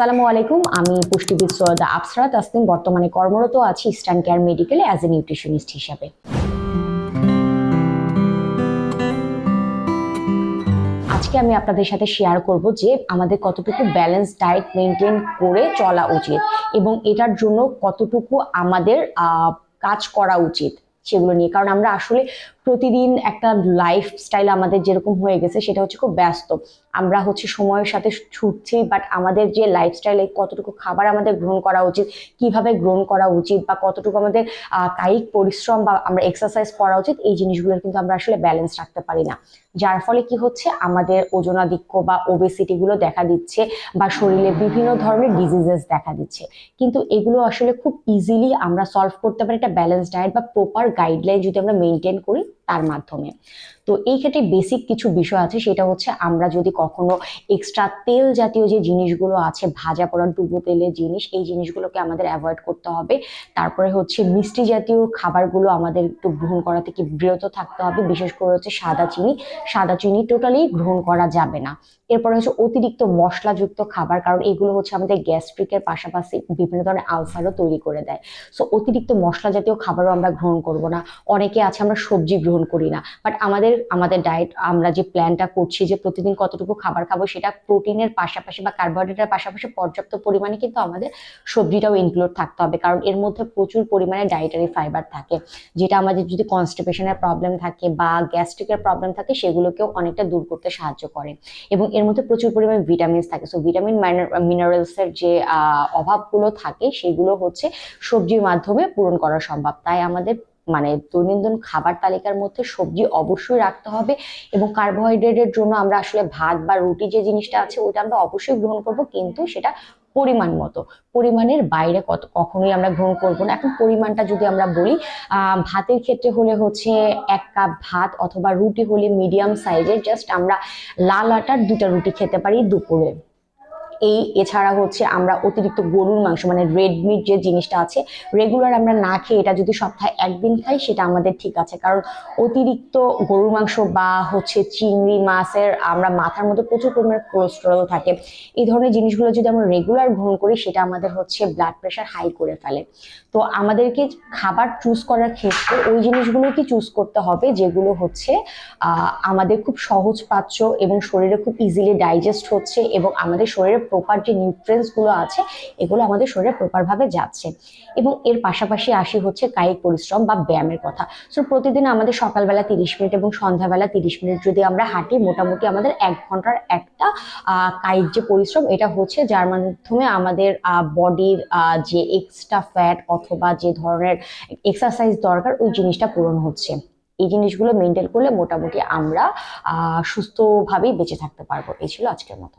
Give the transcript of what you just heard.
আসসালামু আলাইকুম, আমি পুষ্টিবিদ সৈয়দা আফসরা তাসনিম বর্তমানে কর্মরত আছি ইস্টার্ন কেয়ার মেডিকেলে অ্যাজ এ নিউট্রিশনিস্ট হিসাবে। আজকে আমি আপনাদের সাথে শেয়ার করব যে আমাদের কতটুকু ব্যালেন্স ডায়েট মেনটেন করে চলা উচিত এবং এটার জন্য কতটুকু আমাদের কাজ করা উচিত সেগুলো নিয়ে। কারণ আমরা আসলে প্রতিদিন একটা লাইফস্টাইল আমাদের যেরকম হয়ে গেছে, সেটা হচ্ছে খুব ব্যস্ত। আমরা হচ্ছে সময়ের সাথে ছুটছি বাট আমাদের যে লাইফস্টাইলে কতটুকু খাবার আমাদের গ্রহণ করা উচিত, কীভাবে গ্রহণ করা উচিত, বা কতটুকু আমাদের কায়িক পরিশ্রম বা আমরা এক্সারসাইজ করা উচিত, এই জিনিসগুলোর কিন্তু আমরা আসলে ব্যালেন্স রাখতে পারি না। যার ফলে কি হচ্ছে, আমাদের ওজনাধিক্য বা ওবেসিটিগুলো দেখা দিচ্ছে, বা শরীরে বিভিন্ন ধরনের ডিজিজেস দেখা দিচ্ছে। কিন্তু এগুলো আসলে খুব ইজিলি আমরা সলভ করতে পারি একটা ব্যালেন্স ডায়েট বা প্রপার গাইডলাইন যদি আমরা মেনটেন করি তার মাধ্যমে। তো এই ক্ষেত্রে বেসিক কিছু বিষয় আছে, সেটা হচ্ছে আমরা যদি কখনো এক্সট্রা তেল জাতীয় যে জিনিসগুলো আছে, ভাজা পড়া ডুবো তেলের জিনিস, এই জিনিসগুলোকে আমাদের অ্যাভয়েড করতে হবে। তারপরে হচ্ছে মিষ্টি জাতীয় খাবারগুলো আমাদের একটু গ্রহণ করা থেকে বিরত থাকতে হবে, বিশেষ করে হচ্ছে সাদা চিনি। সাদা চিনি টোটালি গ্রহণ করা যাবে না। এরপরে হচ্ছে অতিরিক্ত মশলাযুক্ত খাবার, কারণ এগুলো হচ্ছে আমাদের গ্যাস্ট্রিকের পাশাপাশি বিভিন্ন ধরনের আলসারও তৈরি করে দেয়। সো অতিরিক্ত মশলা জাতীয় খাবারও আমরা গ্রহণ করব না। অনেকে আছে আমরা সবজি গ্রহণ করি না। বাট আমাদের আমাদের ডায়েট আমরা যে প্ল্যানটা করছি যে প্রতিদিন কতটুকু খাবার খাব, সেটা প্রোটিনের পাশাপাশি বা কার্বোহাইড্রেটের পাশাপাশি পর্যাপ্ত পরিমাণে কিন্তু আমাদের সবজিটাও ইনক্লুড থাকতে হবে। কারণ এর মধ্যে প্রচুর পরিমাণে ডায়েটারি ফাইবার থাকে, যেটা আমাদের যদি কনস্টিপেশনের প্রবলেম থাকে বা গ্যাস্ট্রিকের প্রবলেম থাকে, সেগুলোকেও অনেকটা দূর করতে সাহায্য করে। এবং এর মধ্যে প্রচুর পরিমাণে ভিটামিনস থাকে। সো ভিটামিন মিনারেলসের যে অভাবগুলো থাকে, সেগুলো হচ্ছে সবজির মাধ্যমে পূরণ করা সম্ভব। তাই আমাদের মানে দৈনন্দিন খাবার তালিকার মধ্যে সবজি অবশ্যই রাখতে হবে এবং কার্বোহাইড্রেটের জন্য আমরা আসলে ভাত বা রুটি যে জিনিসটা আছে ওটা আমরা অবশ্যই গ্রহণ করব, কিন্তু সেটা পরিমাণ মতো। পরিমাণের বাইরে কত, কখনোই আমরা গ্রহণ করব না। এখন পরিমাণটা যদি আমরা বলি ভাতের ক্ষেত্রে হলে হচ্ছে এক কাপ ভাত অথবা রুটি হলে মিডিয়াম সাইজের, জাস্ট আমরা লাল আটার দুটা রুটি খেতে পারি দুপুরে। এই এছাড়া হচ্ছে আমরা অতিরিক্ত গরুর মাংস মানে রেড মিট যে জিনিসটা আছে রেগুলার আমরা না খেয়ে এটা যদি সপ্তাহে একদিন খাই, সেটা আমাদের ঠিক আছে। কারণ অতিরিক্ত গরুর মাংস বা হচ্ছে চিংড়ি মাছের আমরা মাথার মধ্যে প্রচুর পরিমাণে কোলেস্টেরল থাকে। এই ধরনের জিনিসগুলো যদি আমরা রেগুলার গ্রহণ করি, সেটা আমাদের হচ্ছে ব্লাড প্রেশার হাই করে ফেলে। তো আমাদেরকে খাবার চুজ করার ক্ষেত্রে ওই জিনিসগুলোকে চুজ করতে হবে, যেগুলো হচ্ছে আমাদের খুব সহজ পাচ্য এবং শরীরে খুব ইজিলি ডাইজেস্ট হচ্ছে এবং আমাদের শরীরে প্রপার যে নিউট্রিয়েন্টসগুলো আছে, এগুলো আমাদের শরীরে প্রপার ভাবে যাচ্ছে। এবং এর পাশাপাশি আসি হচ্ছে কায়িক পরিশ্রম বা ব্যায়ামের কথা। সো প্রতিদিন আমাদের সকালবেলা তিরিশ মিনিট এবং সন্ধ্যাবেলা তিরিশ মিনিট যদি আমরা হাঁটি, মোটামুটি আমাদের এক ঘণ্টার একটা কায়িক যে পরিশ্রম, এটা হচ্ছে যার মাধ্যমে আমাদের বডির যে এক্সট্রা ফ্যাট অথবা যে ধরনের এক্সারসাইজ দরকার, ওই জিনিসটা পূরণ হচ্ছে। এই জিনিসগুলো মেনটেন করলে মোটামুটি আমরা সুস্থভাবেই বেঁচে থাকতে পারব। এই ছিল আজকের মতো।